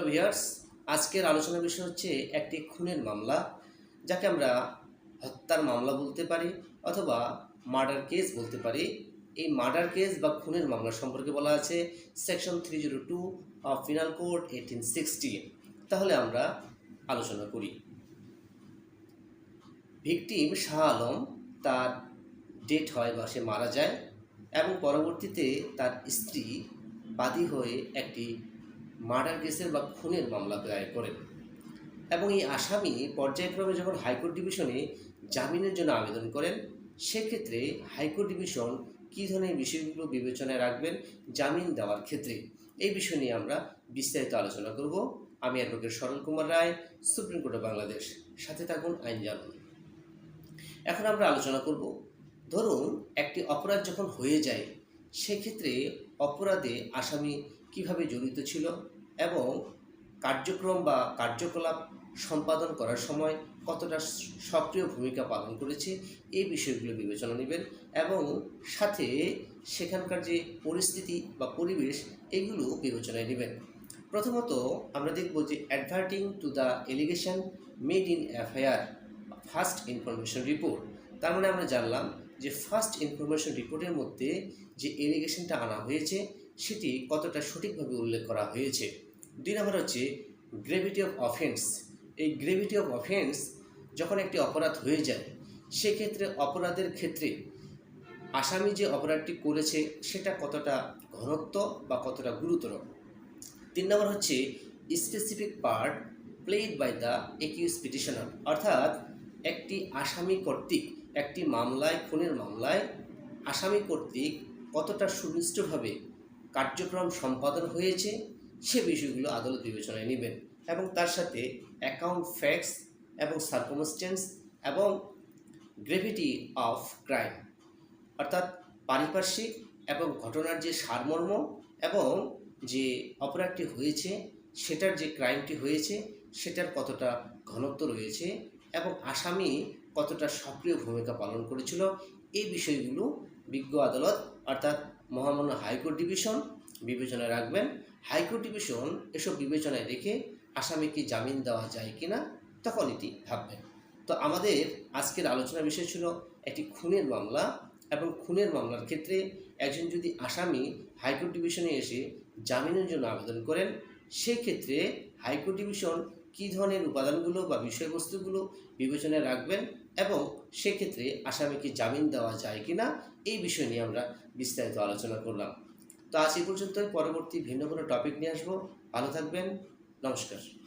Hello viewers আজকের আলোচনার বিষয় হচ্ছে একটি খুনের মামলা, যাকে আমরা হত্যার মামলা বলতে পারি অথবা মার্ডার কেস বলতে পারি। এই মার্ডার কেস বা খুনের মামলা সম্পর্কে বলা আছে section three zero two of penal code eighteen sixty তাহলে আমরা আলোচনা করি। ভিকটিম শাহ আলম তার ডেট হয় বা সে মারা যায় এবং পরবর্তীতে তার স্ত্রী বাদী হয়ে একটি মার্ডার কেসের বা খুনের মামলা দায়ের করেন। এবং এই আসামি পর্যায়ক্রমে যখন হাইকোর্ট ডিভিশনে জামিনের জন্য আবেদন করেন, সেক্ষেত্রে হাইকোর্ট ডিভিশন কী ধরনের বিষয়গুলো বিবেচনায় রাখবেন, জামিন দেওয়ার ক্ষেত্রে, এই বিষয় নিয়ে আমরা বিস্তারিত আলোচনা করব। আমি advocate Saral Kumar Roy, Supreme Court of Bangladesh. সাথে থাকুন, আইন জানুন। এখন আমরা আলোচনা করব, ধরুন একটি অপরাধ যখন হয়ে যায়, সেক্ষেত্রে অপরাধে আসামি কীভাবে জড়িত ছিল এবং কার্যক্রম বা কার্যকলাপ সম্পাদন করার সময় কতটা সক্রিয় ভূমিকা পালন করেছে এই বিষয়গুলো বিবেচনা নেবেন এবং সাথে সেখানকার যে পরিস্থিতি বা পরিবেশ এগুলো বিবেচনায় নেবেন। প্রথমত আমরা দেখব যে adverting to the allegation made in FIR first information report তার মানে আমরা জানলাম যে ফার্স্ট ইনফরমেশন রিপোর্টের মধ্যে যে এলিগেশনটা আনা হয়েছে সেটি কতটা সঠিকভাবে উল্লেখ করা হয়েছে? দুই নম্বর হচ্ছে গ্রেভিটি অফ অফেন্স এই গ্রেভিটি অফ অফেন্স যখন একটি অপরাধ হয়ে যায়, সেক্ষেত্রে অপরাধের ক্ষেত্রে আসামি যে অপরাধটি করেছে, সেটা কতটা ঘনত্ব বা কতটা গুরুতর? তিন নম্বর হচ্ছে specific part played by the accused petitioner অর্থাৎ একটি আসামি কর্তৃক, একটি মামলায়, খুনের মামলায় আসামি কর্তৃক কতটা সুনিষ্ঠভাবে কার্যক্রম সম্পাদন হয়েছে, সে বিষয়গুলো আদালত বিবেচনায় নেবেন এবং তার সাথে অ্যাকাউন্ট ফ্যাক্টস এবং সার্কমস্টেন্স এবং গ্রেভিটি অফ ক্রাইম অর্থাৎ পারিপার্শ্বিক এবং ঘটনার যে সারমর্ম এবং যে অপরাধটি হয়েছে, সেটার যে ক্রাইমটি হয়েছে, সেটার কতটা ঘনত্ব রয়েছে এবং আসামি কতটা সক্রিয় ভূমিকা পালন করেছিল এই বিষয়গুলো বিজ্ঞ আদালত অর্থাৎ মহামান্য হাইকোর্ট ডিভিশন বিবেচনায় রাখবেন। হাইকোর্ট ডিভিশন এসব বিবেচনায় রেখে আসামিকে জামিন দেওয়া যায় কিনা তখন এটি ভাববেন। তো আমাদের আজকের আলোচনা বিষয় ছিল একটি খুনের মামলা এবং খুনের মামলার ক্ষেত্রে একজন যদি আসামি হাইকোর্ট ডিভিশনে এসে জামিনের জন্য আবেদন করেন, সেক্ষেত্রে হাইকোর্ট ডিভিশন কী ধরনের উপাদানগুলো বা বিষয়বস্তুগুলো বিবেচনায় রাখবেন এবং সেক্ষেত্রে আসামিকে জামিন দেওয়া যায় কি না এই বিষয় নিয়ে আমরা বিস্তারিত আলোচনা করলাম। তো আজ এই পর্যন্ত পরবর্তী ভিন্ন কোনো টপিক নিয়ে আসব। ভালো থাকবেন। নমস্কার।